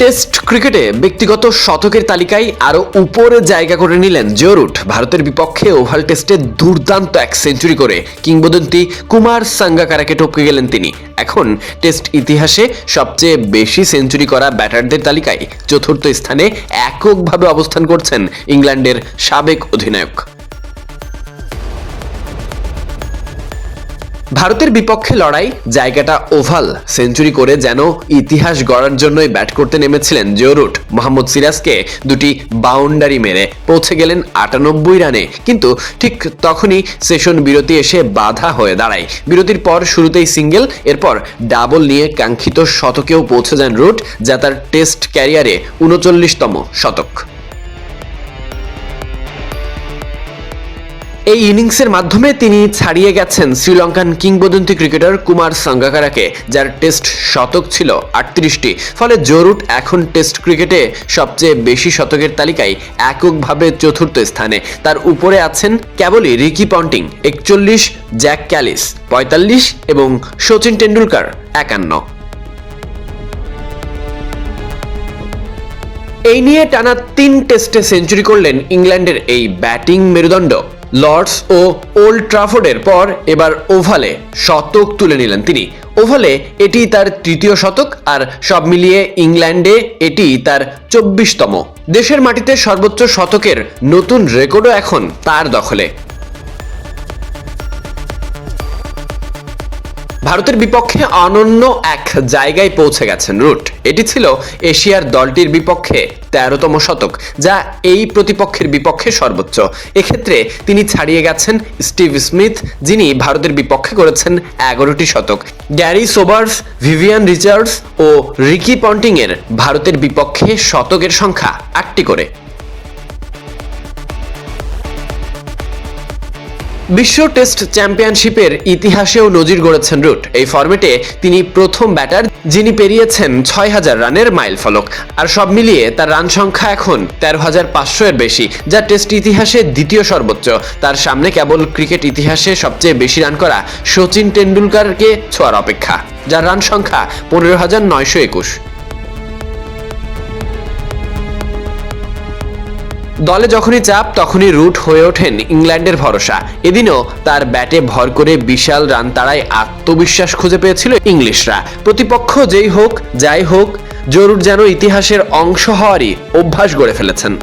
Test ক্রিকেটে ব্যক্তিগত শতকের তালিকায় আরও উপরে জায়গা করে নিলেন জোরুট ভারতের বিপক্ষে ওভাল টেস্টে দুর্দান্ত এক সেঞ্চুরি করে কিংবদন্তি কুমার সাঙ্গাকারাকে টপকে গেলেন তিনি। এখন টেস্ট ইতিহাসে সবচেয়ে বেশি সেঞ্চুরি করা ব্যাটারদের তালিকায় চতুর্থ স্থানে এককভাবে অবস্থান করছেন ইংল্যান্ডের সাবেক অধিনায়ক। ভারতের বিপক্ষে লড়াই জায়গাটা ওভাল। সেঞ্চুরি করে যেন ইতিহাস গড়ার জন্যই ব্যাট করতে নেমেছিলেন জিওরুট। মোহাম্মদ সিরাজকে দুটি বাউন্ডারি মেরে পৌঁছে গেলেন আটানব্বই রানে। কিন্তু ঠিক তখনই সেশন বিরতি এসে বাধা হয়ে দাঁড়ায়। বিরতির পর শুরুতেই সিঙ্গেল, এরপর ডাবল নিয়ে কাঙ্ক্ষিত শতকেও পৌঁছে যান রুট, যা তার টেস্ট ক্যারিয়ারে উনচল্লিশতম শতক। এই ইনিংসের মাধ্যমে তিনি ছাড়িয়ে গেছেন শ্রীলঙ্কান কিংবদন্তি ক্রিকেটার কুমার সাঙ্গাকারাকে, যার টেস্ট শতক ছিল আটত্রিশটি। ফলে জরুট এখন টেস্ট ক্রিকেটে সবচেয়ে বেশি শতকের তালিকায় এককভাবে চতুর্থ স্থানে। তার উপরে আছেন কেবলই রিকি পন্টিং, একচল্লিশ, জ্যাক ক্যালিস, পঁয়তাল্লিশ এবং সচিন টেন্ডুলকার একান্ন। এই নিয়ে টানা তিন টেস্টে সেঞ্চুরি করলেন ইংল্যান্ডের এই ব্যাটিং মেরুদণ্ড। লর্ডস ও ওল্ড ট্রাফোর্ডের পর এবার ওভালে শতক তুলে নিলেন তিনি। ওভালে এটি তার তৃতীয় শতক আর সব মিলিয়ে ইংল্যান্ডে এটি তার চব্বিশতম। দেশের মাটিতে সর্বোচ্চ শতকের নতুন রেকর্ডও এখন তার দখলে। ভারতের বিপক্ষে অনন্য এক জায়গায় পৌঁছে গেছেন রুট। এটি ছিল এশিয়ার দলটির বিপক্ষে তেরোতম শতক, যা এই প্রতিপক্ষের বিপক্ষে সর্বোচ্চ। এক্ষেত্রে তিনি ছাড়িয়ে গেছেন স্টিভ স্মিথ, যিনি ভারতের বিপক্ষে করেছেন এগারোটি শতক। গ্যারি সোবার্স, ভিভিয়ান রিচার্ডস ও রিকি পন্টিং এর ভারতের বিপক্ষে শতকের সংখ্যা আটটি করে। বিশ্ব টেস্ট চ্যাম্পিয়নশিপের ইতিহাসেও নজির গড়েছেন রুট। এই ফর্মেটে তিনি প্রথম ব্যাটার, যিনি পেরিয়েছেন ছয় হাজার রানের মাইল ফলক। আর সব মিলিয়ে তার রান সংখ্যা এখন তেরো হাজার পাঁচশো এর বেশি, যা টেস্ট ইতিহাসে দ্বিতীয় সর্বোচ্চ। তার সামনে কেবল ক্রিকেট ইতিহাসে সবচেয়ে বেশি রান করা সচিন টেন্ডুলকারকে ছোঁয়ার অপেক্ষা, যার রান সংখ্যা পনেরো হাজার নয়শো একুশ। দলে যখনই চাপ, তখনই রুট হয়ে ওঠেন ইংল্যান্ডের ভরসা। এদিনও তার ব্যাটে ভর করে বিশাল রান তাড়ায় আত্মবিশ্বাস খুঁজে পেয়েছিল ইংলিশরা। প্রতিপক্ষ যেই হোক, যাই হোক, জরুর যেন ইতিহাসের অংশ হওয়ারই অভ্যাস গড়ে ফেলেছেন।